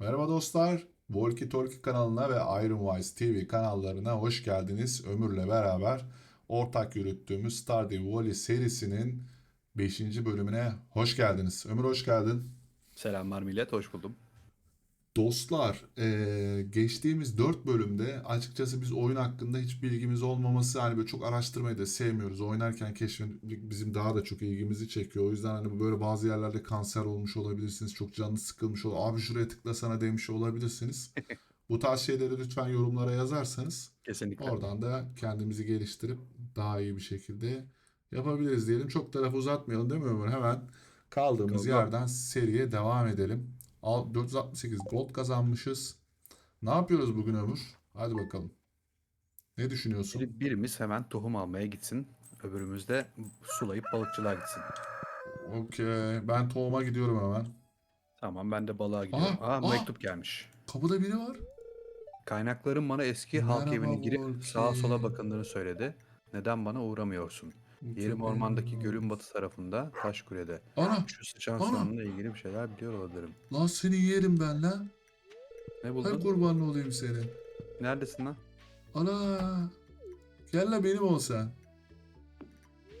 Merhaba dostlar. Walkie Talkie kanalına ve Iron Wise TV kanallarına hoş geldiniz. Ömür'le beraber ortak yürüttüğümüz Stardew Valley serisinin 5. bölümüne hoş geldiniz. Ömür hoş geldin. Selamlar millet, hoş buldum. Dostlar, eee, geçtiğimiz 4 bölümde açıkçası biz oyun hakkında hiç bilgimiz olmaması hani böyle çok araştırmayı da sevmiyoruz. Oynarken keşfetmek bizim daha da çok ilgimizi çekiyor. O yüzden hani böyle bazı yerlerde kanser olmuş olabilirsiniz. Çok canlı sıkılmış ol. Abi şuraya tıklasana demiş olabilirsiniz. Bu tarz şeyleri lütfen yorumlara yazarsanız Kesinlikle. oradan da kendimizi geliştirip daha iyi bir şekilde yapabiliriz diyelim. Çok tarafı uzatmayalım değil mi Ömür? Hemen kaldığımız go. yerden seriye devam edelim. Al- 468 gold kazanmışız. Ne yapıyoruz bugün Ömür? Hadi bakalım. Ne düşünüyorsun? Bir- Birimiz hemen tohum almaya gitsin, öbürümüz de sulayıp balıkçılığa gitsin. Okey. Ben tohuma gidiyorum hemen. Tamam, ben de balığa gidiyorum. Aha, Aa, aha. mektup gelmiş. Kapıda biri var. Kaynakların bana eski halk Merhaba evine girip Volki. sağa sola bakındığını söyledi. Neden bana uğramıyorsun? Yerim ormandaki gölün batı tarafında, Taşkule'de. Ana! Şu sıçan Ana. ilgili bir şeyler biliyor olabilirim. Lan seni yerim ben lan. Ne buldun? kurban olayım senin. Neredesin lan? Ana! Gel la benim ol sen.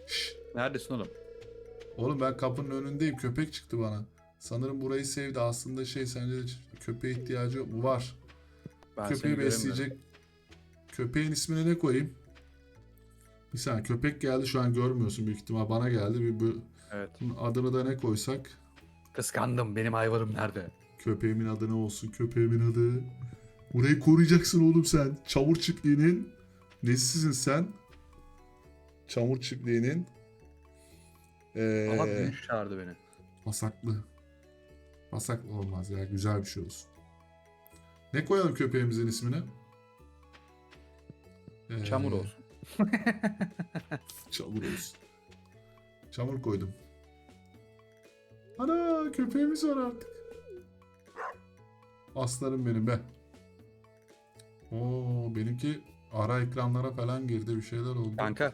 Şşş. Neredesin oğlum? Oğlum ben kapının önündeyim. Köpek çıktı bana. Sanırım burayı sevdi. Aslında şey sence de köpeğe ihtiyacı? Var. Ben seni Köpeği göremiyorum. besleyecek. Köpeğin ismine ne koyayım? Bir saniye köpek geldi şu an görmüyorsun büyük ihtimal bana geldi. Bir bu Evet. adını da ne koysak? Kıskandım, benim hayvanım nerede? Köpeğimin adı ne olsun? Köpeğimin adı. Burayı koruyacaksın oğlum sen. Çamur çiftliğinin nesisin sen? Çamur çiftliğinin ee, Aha büyük çağırdı beni. Pasaklı. Pasaklı olmaz ya. Güzel bir şey olsun. Ne koyalım köpeğimizin ismini? Ee, Çamur olsun. Çamur olsun. Çamur koydum. Ana köpeğimiz var artık. Aslanım benim be. Oo benimki ara ekranlara falan girdi bir şeyler oldu. Kanka.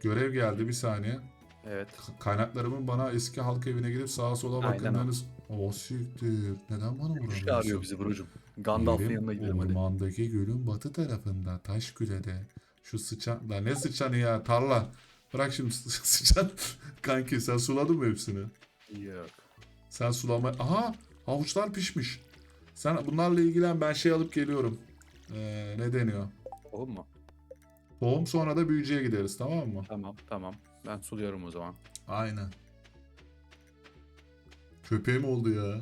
Görev geldi bir saniye. Evet. Ka- Kaynaklarımın bana eski halk evine gidip sağa sola bakınlarınız. O siktir. Neden bana vuramıyorsun? arıyor bizi Burucum. Gandalf'ın yanına gidelim hadi. Ormandaki gölün batı tarafında Taşküle'de şu sıçan la ne sıçanı ya tarla. Bırak şimdi sı- sıçan. Kanki sen suladın mı hepsini? Yok. sen sulama aha havuçlar pişmiş. Sen bunlarla ilgilen ben şey alıp geliyorum. Ee, ne deniyor? Oğlum mu? tohum sonra da büyücüye gideriz tamam mı? Tamam tamam. Ben suluyorum o zaman. aynen. Köpeğim oldu ya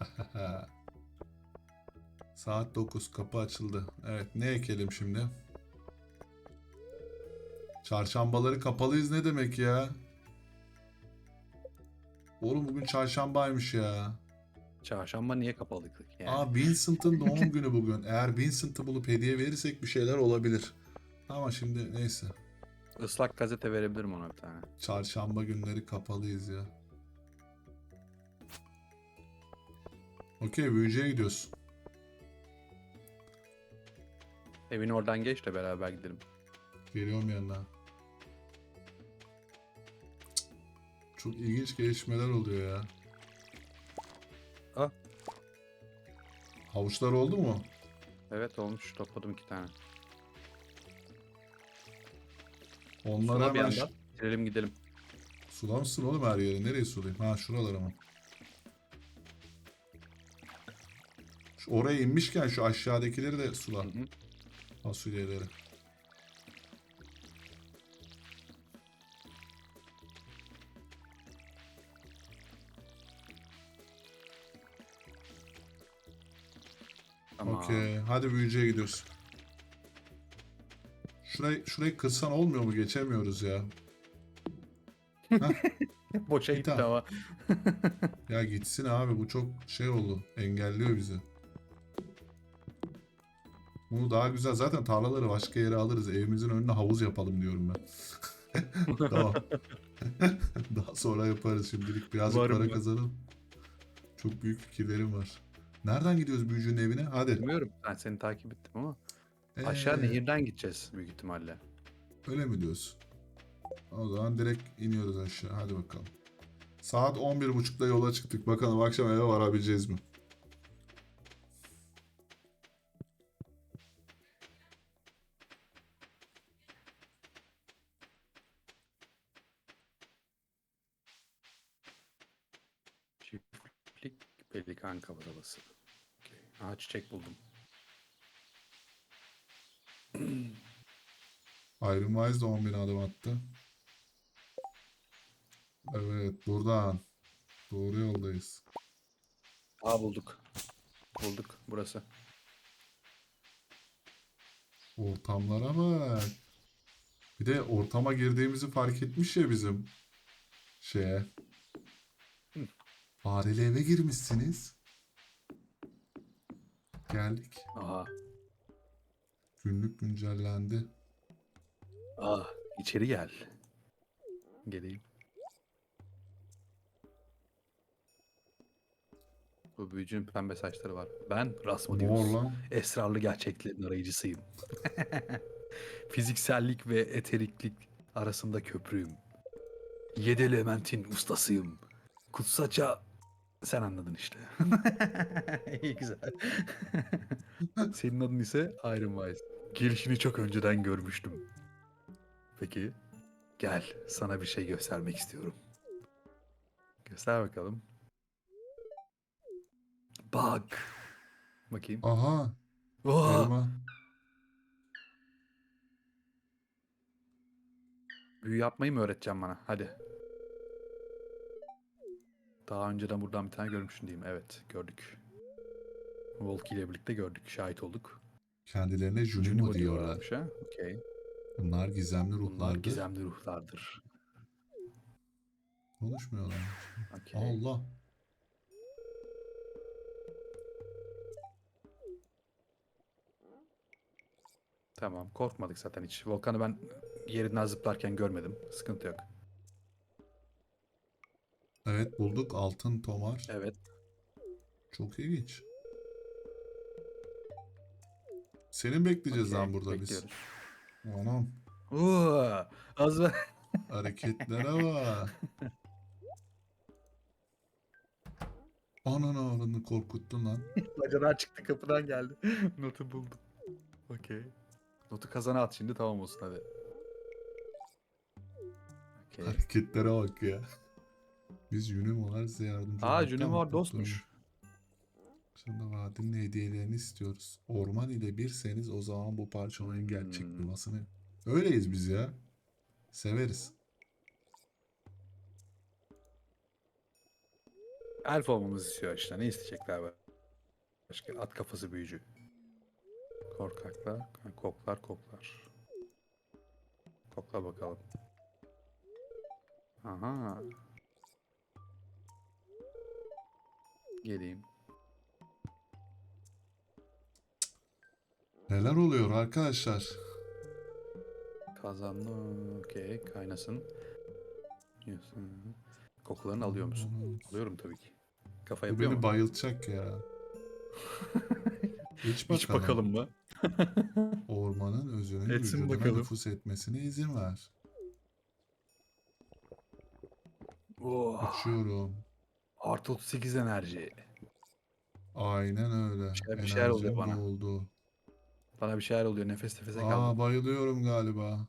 Saat 9 kapı açıldı. Evet ne ekelim şimdi? Çarşambaları kapalıyız ne demek ya? Oğlum bugün çarşambaymış ya. Çarşamba niye kapalıydık yani? Aa Vincent'ın doğum günü bugün. Eğer Vincent'ı bulup hediye verirsek bir şeyler olabilir. Ama şimdi neyse. Islak gazete verebilirim ona bir tane. Çarşamba günleri kapalıyız ya. Okey büyücüye gidiyoruz. Evin oradan geç de beraber gidelim. Geliyorum yanına. Çok ilginç gelişmeler oluyor ya. Ah. Havuçlar oldu mu? Evet olmuş topladım iki tane. Onlara Sula bir hemen... yandan. Girelim gidelim. Sulamışsın oğlum her yeri. Nereye sulayayım? Ha şuralara mı? Şu oraya inmişken şu aşağıdakileri de sula. Hı hı. Fasulyeleri. Tamam. Okey. Hadi büyücüye gidiyoruz. Şurayı, şurayı kırsan olmuyor mu? Geçemiyoruz ya. Boşa gitti ama. Ya gitsin abi bu çok şey oldu. Engelliyor bizi. Bunu daha güzel. Zaten tarlaları başka yere alırız. Evimizin önüne havuz yapalım diyorum ben. tamam. daha sonra yaparız şimdilik. Birazcık Varım para ben. kazanalım. Çok büyük fikirlerim var. Nereden gidiyoruz büyücünün evine? Hadi. Bilmiyorum. Ben seni takip ettim ama. Ee, Aşağı nehirden gideceğiz büyük ihtimalle. Öyle mi diyorsun? O zaman direkt iniyoruz aşağı. Hadi bakalım. Saat 11.30'da yola çıktık. Bakalım akşam eve varabileceğiz mi? Kaburası. Okey. Aha çiçek buldum. Iron Wise de 10.000 adım attı. Evet buradan. Doğru yoldayız. Aa bulduk. Bulduk burası. Ortamlara bak. Bir de ortama girdiğimizi fark etmiş ya bizim şeye. Fareli eve girmişsiniz. Geldik. Aha. Günlük güncellendi. Aa içeri gel. Geleyim. Bu büyücünün pembe saçları var. Ben Mor lan. Esrarlı gerçeklerin arayıcısıyım. Fiziksellik ve eteriklik arasında köprüyüm. Yedi elementin ustasıyım. Kutsaça sen anladın işte. İyi güzel. Senin adın ise Iron Wise. Gelişini çok önceden görmüştüm. Peki. Gel sana bir şey göstermek istiyorum. Göster bakalım. Bak. Bakayım. Aha. Oha! Elma. Büyü yapmayı mı öğreteceğim bana? Hadi. Daha önceden buradan bir tane görmüşsün diyeyim. Evet gördük. Volki ile birlikte gördük. Şahit olduk. Kendilerine Junimo diyorlar. ha. Okey. Bunlar gizemli Bunlar ruhlardır. gizemli ruhlardır. Konuşmuyorlar. Okey. Allah. Tamam. Korkmadık zaten hiç. Volkan'ı ben yerinden zıplarken görmedim. Sıkıntı yok. Evet bulduk. Altın tomar. Evet. Çok ilginç. Senin bekleyeceğiz okey, lan burada bekliyoruz. biz. Anam. Oo, az Hareketlere bak. Ananı avradını korkuttun lan. Bacanağı çıktı kapıdan geldi. Notu buldum. Okey. Notu kazana at şimdi tamam olsun hadi. Okey. Hareketlere bak ya. Biz Junimo'lar size yardımcı Aa olmaktan var dostmuş. Şimdi vadinin hediyelerini istiyoruz. Orman ile birseniz o zaman bu parça oyun gerçek Hmm. bulmasını. Öyleyiz biz ya. Severiz. Elf olmamızı istiyor işte. Ne isteyecekler be? Başka at kafası büyücü. Korkaklar, koklar koklar. Kokla bakalım. Aha. Geleyim. Neler oluyor arkadaşlar? Kazandı. Okey. Kaynasın. Yiyorsun. Kokularını alıyor musun? Alıyorum tabii ki. Kafa Bu yapıyor beni mu? bayıltacak ya. İç bakalım. Hiç bakalım mı? Ormanın özünün Etsin vücuduna bakalım. nüfus etmesine izin ver. Oh, Uçuyorum. Artı 38 enerji. Aynen öyle. Bir şeyler- bir şeyler oluyor Enerjim bana. doldu. Bana bir şeyler oluyor. Nefes nefese Aa kaldım. bayılıyorum galiba.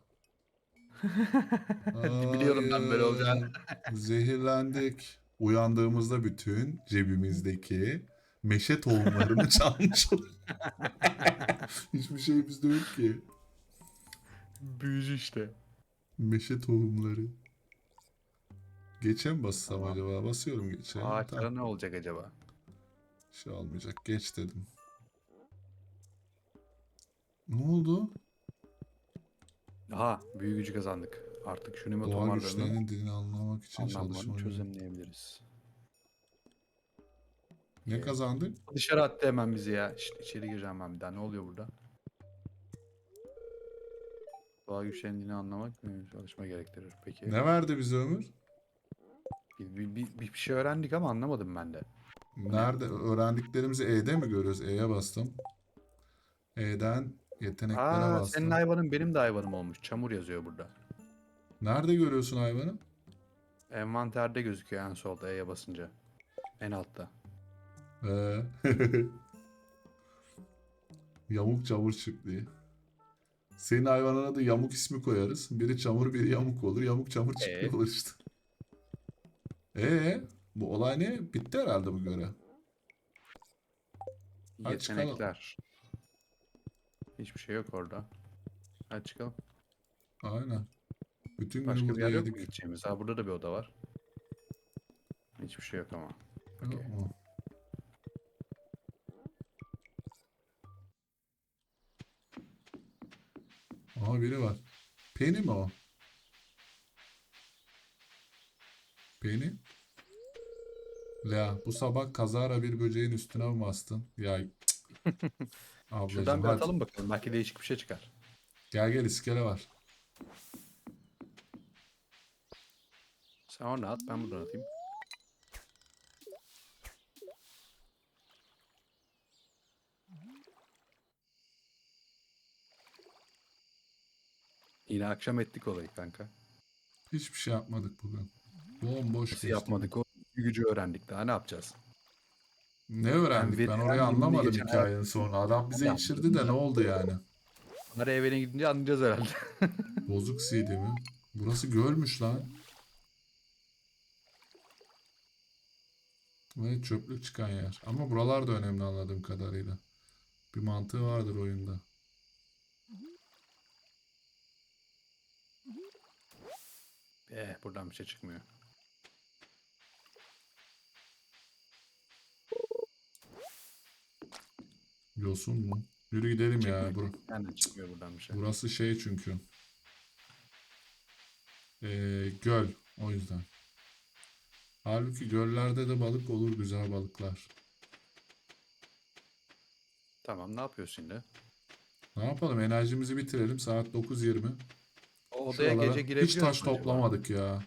Biliyorum ben böyle olacağını. Hayır. Zehirlendik. Uyandığımızda bütün cebimizdeki meşe tohumlarını çalmış olduk. Hiçbir şey bizde yok ki. Büyücü işte. Meşe tohumları. Geçe mi bassam Tamam. acaba? Basıyorum geçe. Ağaçlara Tamam. ne olacak acaba? Bir şey olmayacak. Geç dedim. Ne oldu? Aha büyü gücü kazandık. Artık şunu mu Doğa tomarlarını güçlerinin dilini anlamak için anlamlarını çalışmalıyım. çözümleyebiliriz. Ne Okey. kazandık? Dışarı attı hemen bizi ya. İşte içeri gireceğim ben bir daha. Ne oluyor burada? Doğa güçlerinin dilini anlamak mı? Çalışma gerektirir. Peki. Ne verdi bize Ömür? Bir, bir, bir, şey öğrendik ama anlamadım ben de. Nerede? Öğrendiklerimizi E'de mi görüyoruz? E'ye bastım. E'den yeteneklere Aa, bastım. senin hayvanın benim de hayvanım olmuş. Çamur yazıyor burada. Nerede görüyorsun hayvanı? Envanterde gözüküyor en solda E'ye basınca. En altta. Ee. Yamuk çamur çiftliği. Senin hayvanına da yamuk ismi koyarız. Biri çamur biri yamuk olur. Yamuk çamur çiftliği Ee? olur işte. Ee, bu olay ne? Bitti herhalde bu göre. Hadi çıkalım. Yetenekler. Hiçbir şey yok orada. Hadi çıkalım. Aynen. Bütün gün Başka bir burada yer yok mu yedik. gideceğimiz? Ha burada da bir oda var. Hiçbir şey yok ama. Okey. Yok mu? Aha biri var. Penny mi o? Penny? Ya bu sabah kazara bir böceğin üstüne mi bastın? Ya. Ablacığım Şuradan bir hadi. atalım bakalım. Belki değişik bir şey çıkar. Gel gel iskele var. Sen oradan at ben buradan atayım. Yine akşam ettik olayı kanka. Hiçbir şey yapmadık bugün. Bomboş Nasıl yapmadık o gücü öğrendik daha ne yapacağız? Ne öğrendik? Ben Ben orayı anlamadım hikayenin sonra. Adam bize içirdi de ne oldu yani? Bunları evine gidince anlayacağız herhalde. Bozuk CD mi? Burası gölmüş lan. Ve çöplük çıkan yer. Ama buralar da önemli anladığım kadarıyla. Bir mantığı vardır oyunda. eh buradan bir şey çıkmıyor. Yosun mu? Yürü gidelim ya. Bur Yani çıkmıyor buradan bir şey. burası şey çünkü. Ee, göl. O yüzden. Halbuki göllerde de balık olur. Güzel balıklar. Tamam ne yapıyorsun şimdi? Ne yapalım? Enerjimizi bitirelim. Saat 9.20. O odaya Şuralara gece girebiliyor Hiç taş musun acaba? toplamadık ya.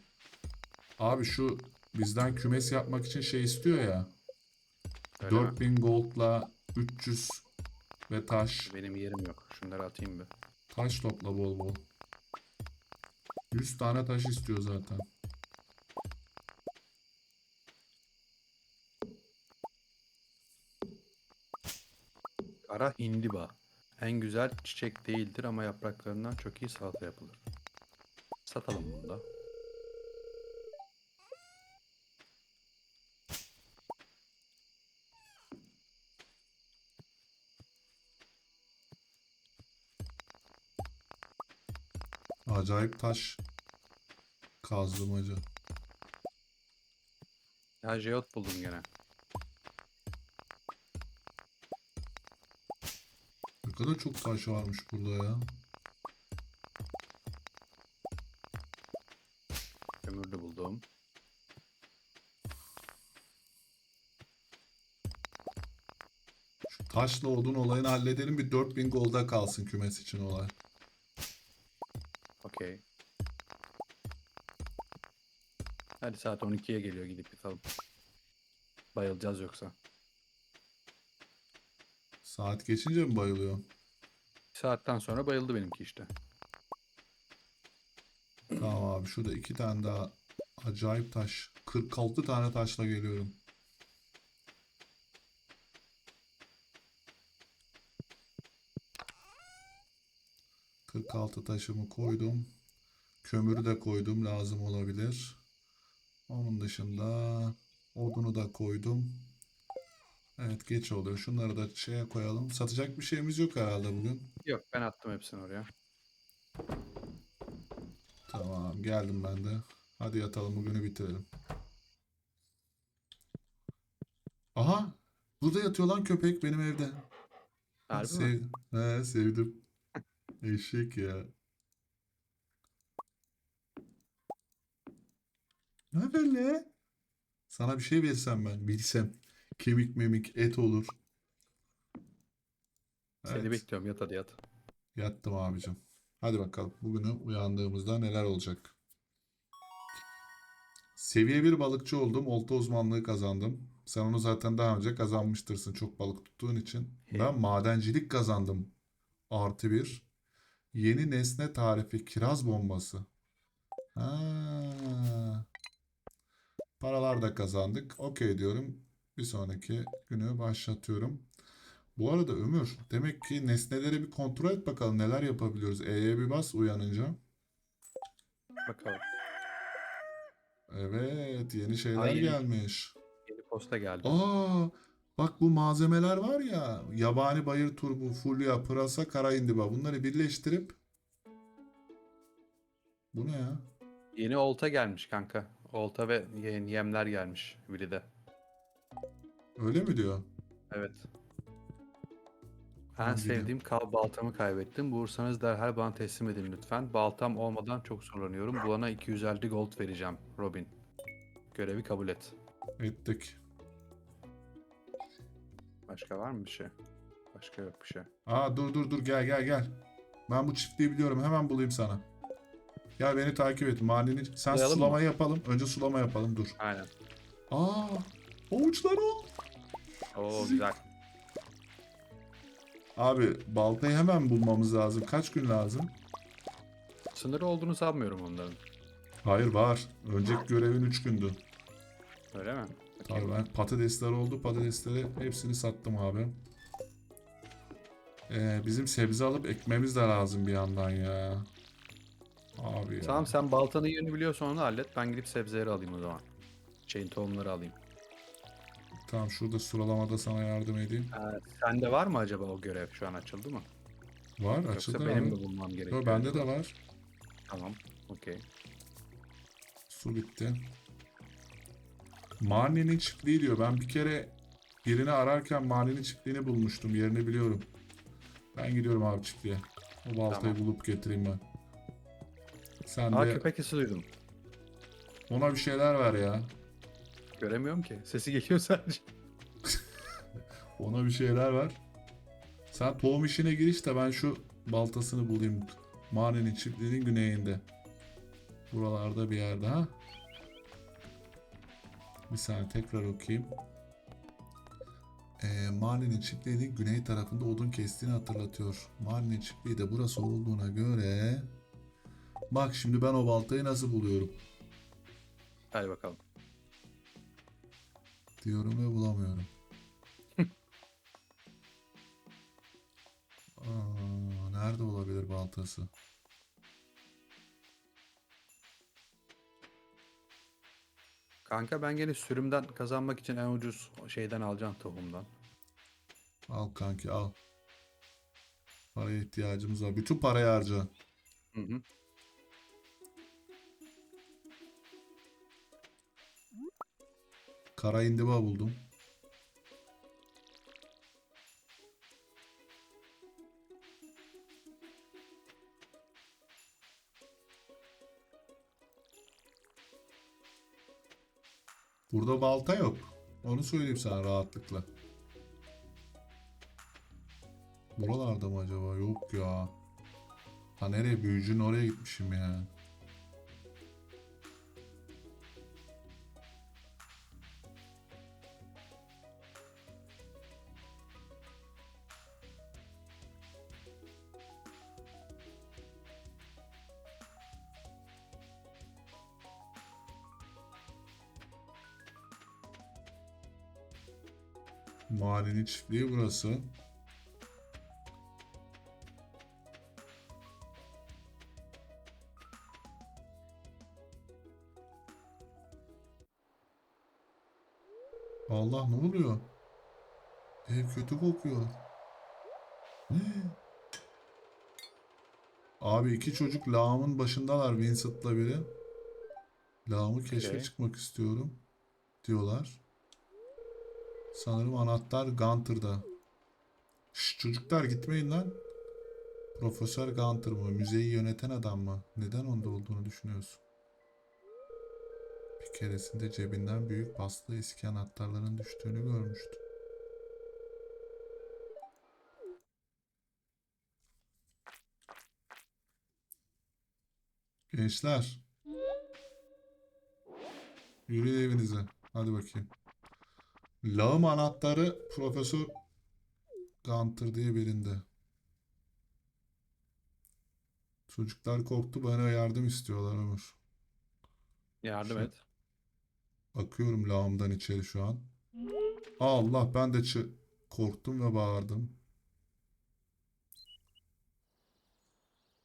Abi şu bizden kümes yapmak için şey istiyor ya. Öyle mi? 4000 gold'la 300 ve taş. Benim yerim yok. Şunları atayım bir. Taş topla bol bol. 100 tane taş istiyor zaten. Kara hindiba. En güzel çiçek değildir ama yapraklarından çok iyi salata yapılır. Satalım bunu da. Acayip taş kazmacı. Ya jeot buldum gene. Ne kadar çok taş varmış burada ya. Kömür de buldum. Şu taşla odun olayını halledelim bir 4000 golda kalsın kümes için olay. Okey. Hadi saat 12'ye geliyor gidip yatalım. Bayılacağız yoksa. Saat geçince mi bayılıyor? Bir saatten sonra bayıldı benimki işte. Tamam abi şurada iki tane daha acayip taş. 46 tane taşla geliyorum. ...46 taşımı koydum. Kömürü de koydum. Lazım olabilir. Onun dışında... ...odunu da koydum. Evet geç oluyor. Şunları da şeye koyalım. Satacak bir şeyimiz yok herhalde bugün. Yok ben attım hepsini oraya. Tamam geldim ben de. Hadi yatalım bugünü bitirelim. Aha! Burada yatıyor lan köpek benim evde. Harbi mi? Sev He, sevdim. Eşek ya. Ne haber le? Sana bir şey versem ben bilsem. Kemik memik et olur. Seni Evet. bekliyorum yat hadi yat. Yattım abicim. Hadi bakalım. Bugünü uyandığımızda neler olacak? Seviye bir balıkçı oldum. Olta uzmanlığı kazandım. Sen onu zaten daha önce kazanmıştırsın çok balık tuttuğun için. He. Ben madencilik kazandım. Artı bir. Yeni nesne tarifi kiraz bombası. Ha. Paralar da kazandık. Okey diyorum. Bir sonraki günü başlatıyorum. Bu arada Ömür, demek ki nesneleri bir kontrol et bakalım neler yapabiliyoruz. E'ye bir bas uyanınca. Bakalım. Evet, yeni şeyler Ay, gelmiş. Yeni posta geldi. Aa, bak bu malzemeler var ya, yabani bayır turbu, fulya, pırasa, kara indiba. Bunları birleştirip bu ne ya? Yeni olta gelmiş kanka. Olta ve yeni yemler gelmiş biri de. Öyle mi diyor? Evet. En Tamam, gidelim. sevdiğim kal baltamı kaybettim. Bulursanız derhal bana teslim edin lütfen. Baltam olmadan çok zorlanıyorum. Bulana 250 gold vereceğim Robin. Görevi kabul et. Ettik. Başka var mı bir şey? Başka yok bir şey. Aa dur dur dur gel gel gel. Ben bu çiftliği biliyorum. Hemen bulayım sana. Gel beni takip et. Mahallenin sen Sulayalım mı? sulamayı yapalım. Önce sulama yapalım dur. Aynen. Aa! Havuçlar al. Oo güzel. Abi baltayı hemen bulmamız lazım. Kaç gün lazım? Sınırı olduğunu sanmıyorum onların. Hayır var. Önceki görevin 3 gündü. Öyle mi? Abi ben patatesler oldu. Patatesleri hepsini sattım abi. Ee, bizim sebze alıp ekmemiz de lazım bir yandan ya. Abi ya. Tamam sen baltanın yerini biliyorsan onu hallet. Ben gidip sebzeleri alayım o zaman. Şeyin tohumları alayım. Tamam şurada sıralamada sana yardım edeyim. Ee, sende var mı acaba o görev? Şu an açıldı mı? Var Yoksa açıldı benim abi. mi bulmam gerekiyor? Yo, bende de var. Tamam. Okey. Su bitti. Marnie'nin çiftliği diyor. Ben bir kere birini ararken Marnie'nin çiftliğini bulmuştum. Yerini biliyorum. Ben gidiyorum abi çiftliğe. O baltayı Tamam. bulup getireyim ben. Sen Aa de köpek sesi duydum. ona bir şeyler ver ya. Göremiyorum ki. Sesi geliyor sadece. Ona bir şeyler ver. Sen tohum işine giriş de ben şu baltasını bulayım. Marnie'nin çiftliğinin güneyinde. Buralarda bir yerde ha. Bir saniye tekrar okuyayım. Ee, Marnie'nin çiftliğinin güney tarafında odun kestiğini hatırlatıyor. Marnie'nin çiftliği de burası olduğuna göre... Bak şimdi ben o baltayı nasıl buluyorum Hadi bakalım. diyorum ve bulamıyorum. Aa, nerede olabilir baltası? Kanka ben gene sürümden kazanmak için en ucuz şeyden alacağım tohumdan. Al kanki al. Paraya ihtiyacımız var. Bütün parayı harca. Hı hı. Kara indiba buldum. Burada balta yok. Onu söyleyeyim sana rahatlıkla. Buralarda mı acaba? Yok ya. Ha nereye? Büyücünün oraya gitmişim ya. Çiftliği burası. Allah ne oluyor? Ev kötü kokuyor. Hii. Abi iki çocuk lağımın başındalar Vincent'la biri. Lağımı keşfe Okey. çıkmak istiyorum diyorlar. Sanırım anahtar Gunter'da. Şş, çocuklar gitmeyin lan. Profesör Gunter mı? Müzeyi yöneten adam mı? Neden onda olduğunu düşünüyorsun? Bir keresinde cebinden büyük paslı eski anahtarların düştüğünü görmüştü. Gençler. Yürüyün evinize. Hadi bakayım. Lağım anahtarı Profesör Gunter diye birinde. Çocuklar korktu bana yardım istiyorlar Ömür. Yardım Şu- et. Bakıyorum lağımdan içeri şu an. Allah ben de korktum ve bağırdım.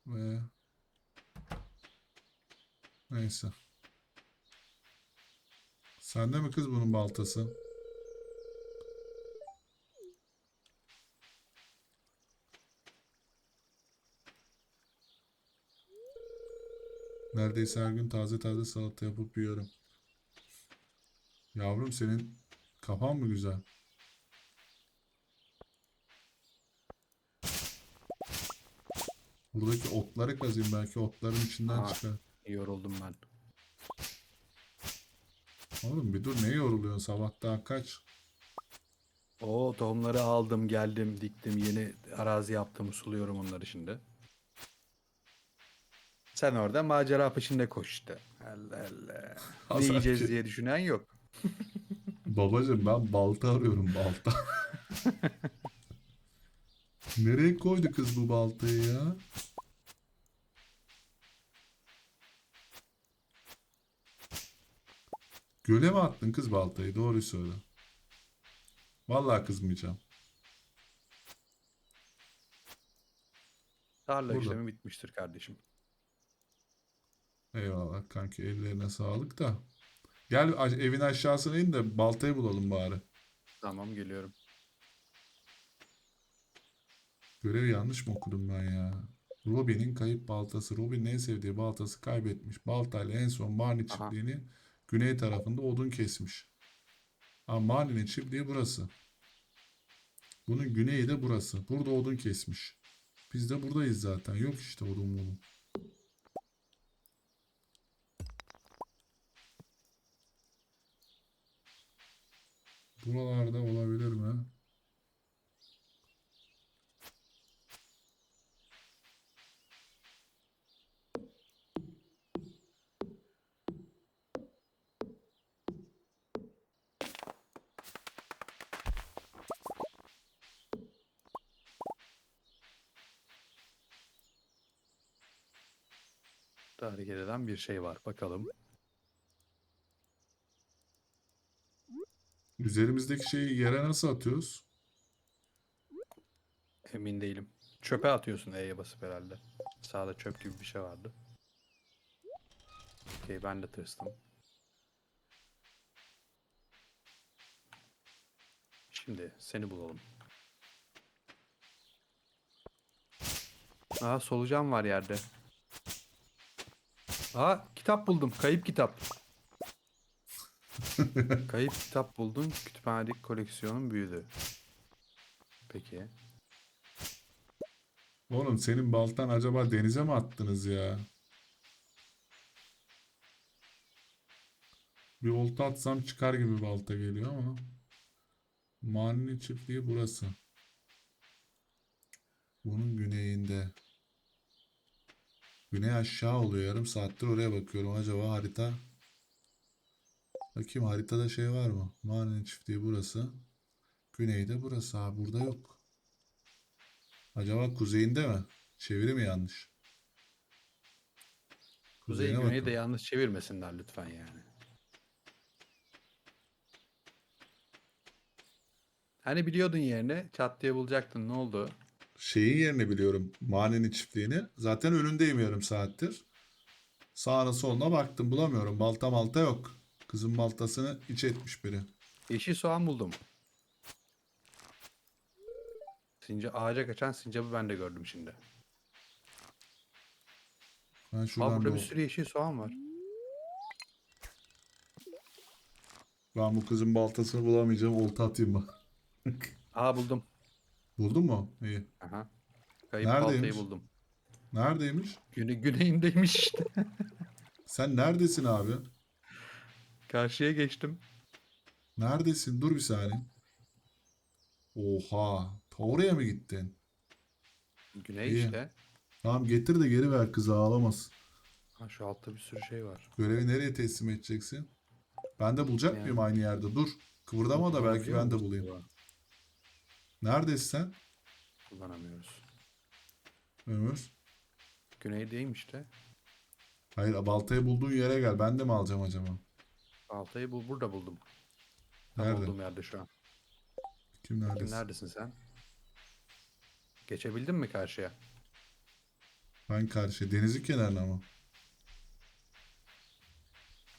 Ve neyse. Sende mi kız bunun baltası? Neredeyse her gün taze taze salata yapıp yiyorum. Yavrum senin kafan mı güzel? Buradaki otları kazayım belki otların içinden Aa. çıkar. Yoruldum ben. Oğlum bir dur neye yoruluyorsun sabah daha kaç? O tohumları aldım, geldim, diktim. Yeni arazi yaptım, suluyorum onları şimdi. Sen orada macera peşinde koş işte. Allah Allah. Ne Hasan yiyeceğiz diye düşünen yok. Babacım ben balta arıyorum balta. Nereye koydu kız bu baltayı ya? Göle mi attın kız baltayı? Doğruyu söyle. Vallahi kızmayacağım. Tarla Burada. işlemi bitmiştir kardeşim. Eyvallah kanki ellerine sağlık da. Gel a- evin aşağısına in de baltayı bulalım bari. Tamam geliyorum. Görevi yanlış mı okudum ben ya? Robin'in kayıp baltası. Robin'in en sevdiği baltası kaybetmiş. Baltayla en son Marnie Aha. çiftliğini güney tarafında odun kesmiş. Ama Marnie'nin çiftliği burası. Bunun güneyi de burası. Burada odun kesmiş. Biz de buradayız zaten. Yok işte odun bunun. Buralarda olabilir mi? Hareket eden bir şey var. Bakalım. Üzerimizdeki şeyi yere nasıl atıyoruz? Emin değilim. Çöpe atıyorsun E'ye basıp herhalde. Sağda çöp gibi bir şey vardı. Okey ben de tırstım. Şimdi seni bulalım. Aa solucan var yerde. Aa kitap buldum. Kayıp kitap. Kayıp kitap buldun. Kütüphanedeki koleksiyonun büyüdü. Peki. Oğlum senin baltan acaba denize mi attınız ya? Bir olta atsam çıkar gibi balta geliyor ama. Mani'nin çiftliği burası. Bunun güneyinde. Güney aşağı oluyor. Yarım saattir oraya bakıyorum. Acaba harita... Bakayım haritada şey var mı? Mani'nin çiftliği burası. Güneyde burası. Ha burada yok. Acaba kuzeyinde mi? Çeviri mi yanlış? Kuzey Kuzeyine güneyi de bakalım. yanlış çevirmesinler lütfen yani. Hani biliyordun yerini, çat diye bulacaktın. Ne oldu? Şeyin yerini biliyorum. Mane'nin çiftliğini. Zaten önündeyim yarım saattir. Sağına soluna baktım bulamıyorum. Balta malta yok. Kızın baltasını iç etmiş biri. Yeşil soğan buldum. Sinca ağaca kaçan sincabı ben de gördüm şimdi. Ben Aa şuradan burada bir, bir sürü yeşil soğan var. ben bu kızın baltasını bulamayacağım. Olta atayım mı? Aa buldum. Buldun mu? İyi. Aha. Kayıp Neredeymiş? baltayı buldum. Neredeymiş? Güne güneyindeymiş işte. Sen neredesin abi? Karşıya geçtim. Neredesin? Dur bir saniye. Oha. Ta oraya mı gittin? Güney İyi. işte. Tamam getir de geri ver kızı ağlamasın. Ha şu altta bir sürü şey var. Görevi nereye teslim edeceksin? Ben de bulacak Yani. mıyım aynı yerde? Dur. Kıvırdama da belki ben de bulayım. Neredesin sen? Kullanamıyoruz. Ömür. Güneydeyim işte. Hayır baltayı bulduğun yere gel. Ben de mi alacağım acaba? Baltayı bul burada buldum. Tam Nerede? olduğum yerde şu an. Kim Kim neredesin? neredesin sen? Geçebildin mi karşıya? Hangi karşı? Denizin kenarına mı?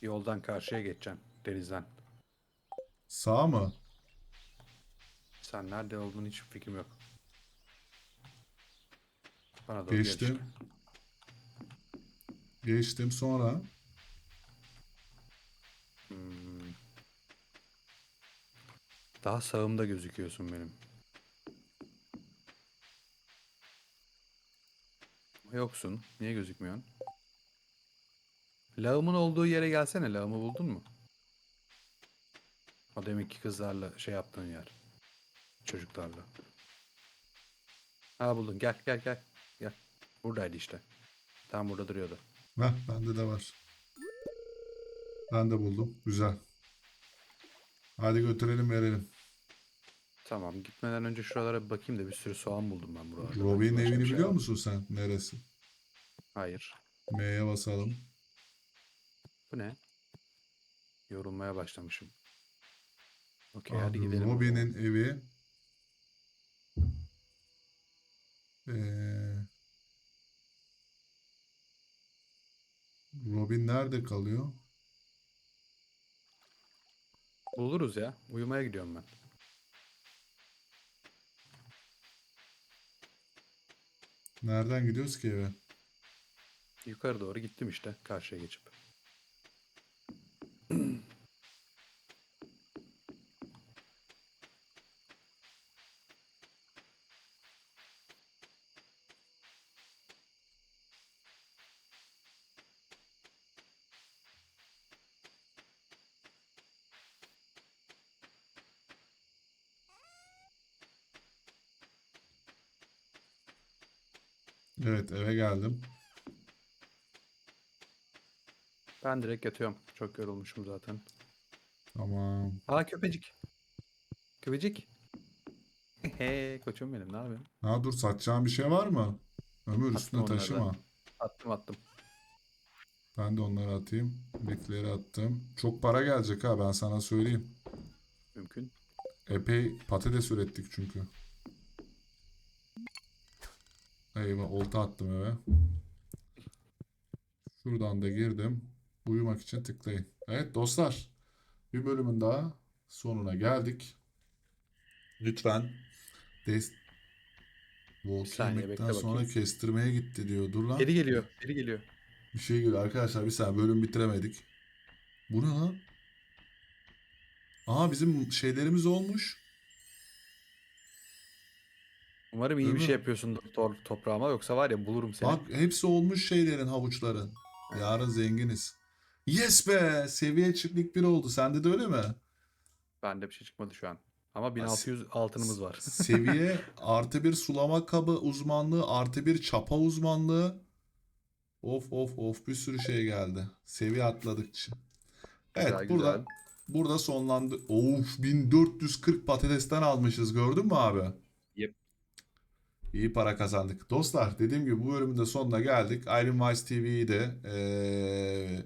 Yoldan karşıya geçeceksin. Denizden. Sağ mı? Sen nerede olduğunu hiç fikrim yok. Bana doğru gel Geçtim. işte. Geçtim sonra. Daha sağımda gözüküyorsun benim. Yoksun. Niye gözükmüyorsun? Lağımın olduğu yere gelsene. Lağımı buldun mu? O deminki kızlarla şey yaptığın yer. Çocuklarla. Ha buldun. Gel gel gel. Gel. Buradaydı işte. Tam burada duruyordu. Heh, bende de var. Ben de buldum. Güzel. Hadi götürelim verelim. Tamam. Gitmeden önce şuralara bir bakayım da bir sürü soğan buldum ben buralarda. Robin'in başka evini bir şey biliyor musun sen? Neresi? Hayır. M'ye basalım. Bu ne? Yorulmaya başlamışım. Okey Abi, hadi gidelim. Robin'in evi. Ee, Robin nerede kalıyor? Buluruz ya. Uyumaya gidiyorum ben. Nereden gidiyoruz ki eve? Yukarı doğru gittim işte karşıya geçip. Evet eve geldim. Ben direkt yatıyorum. Çok yorulmuşum zaten. Tamam. Aa köpecik. Köpecik. He koçum benim ne yapıyorsun? Ha dur satacağın bir şey var mı? Ömür üstüne onları da. taşıma. Attım attım. Ben de onları atayım. Birikleri attım. Çok para gelecek ha ben sana söyleyeyim. Mümkün. Epey patates ürettik çünkü. Eyvah olta attım eve. Şuradan da girdim. Uyumak için tıklayın. Evet dostlar. Bir bölümün daha sonuna geldik. Lütfen des Volkan yemekten bekle sonra kestirmeye gitti diyor. Dur lan. Geri geliyor. Geri geliyor. Bir şey geliyor arkadaşlar bir saniye bölüm bitiremedik. Bu ne lan? Aa bizim şeylerimiz olmuş. Umarım iyi Değil bir mi? şey yapıyorsun doktor toprağıma yoksa var ya bulurum seni. Bak hepsi olmuş şeylerin havuçların. Yarın zenginiz. Yes be! Seviye çiftlik bir oldu. Sende de öyle mi? Bende bir şey çıkmadı şu an. Ama 1600 altınımız var. Seviye artı bir sulama kabı uzmanlığı artı bir çapa uzmanlığı. Of of of bir sürü şey geldi. Seviye atladıkça. Evet Güzel, burada güzel. burada sonlandı. Of 1440 patatesten almışız gördün mü abi? İyi para kazandık. Dostlar dediğim gibi bu bölümün de sonuna geldik. Iron Vice TV'yi de eee,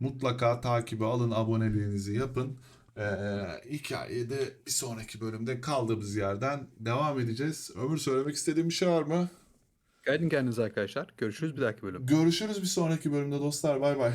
mutlaka takibi alın, aboneliğinizi yapın. Eee hikayeyi de bir sonraki bölümde kaldığımız yerden devam edeceğiz. Ömür söylemek istediğim bir şey var mı? Gaydın kendinize arkadaşlar. Görüşürüz bir dahaki bölüm. Görüşürüz bir sonraki bölümde dostlar. Bay bay.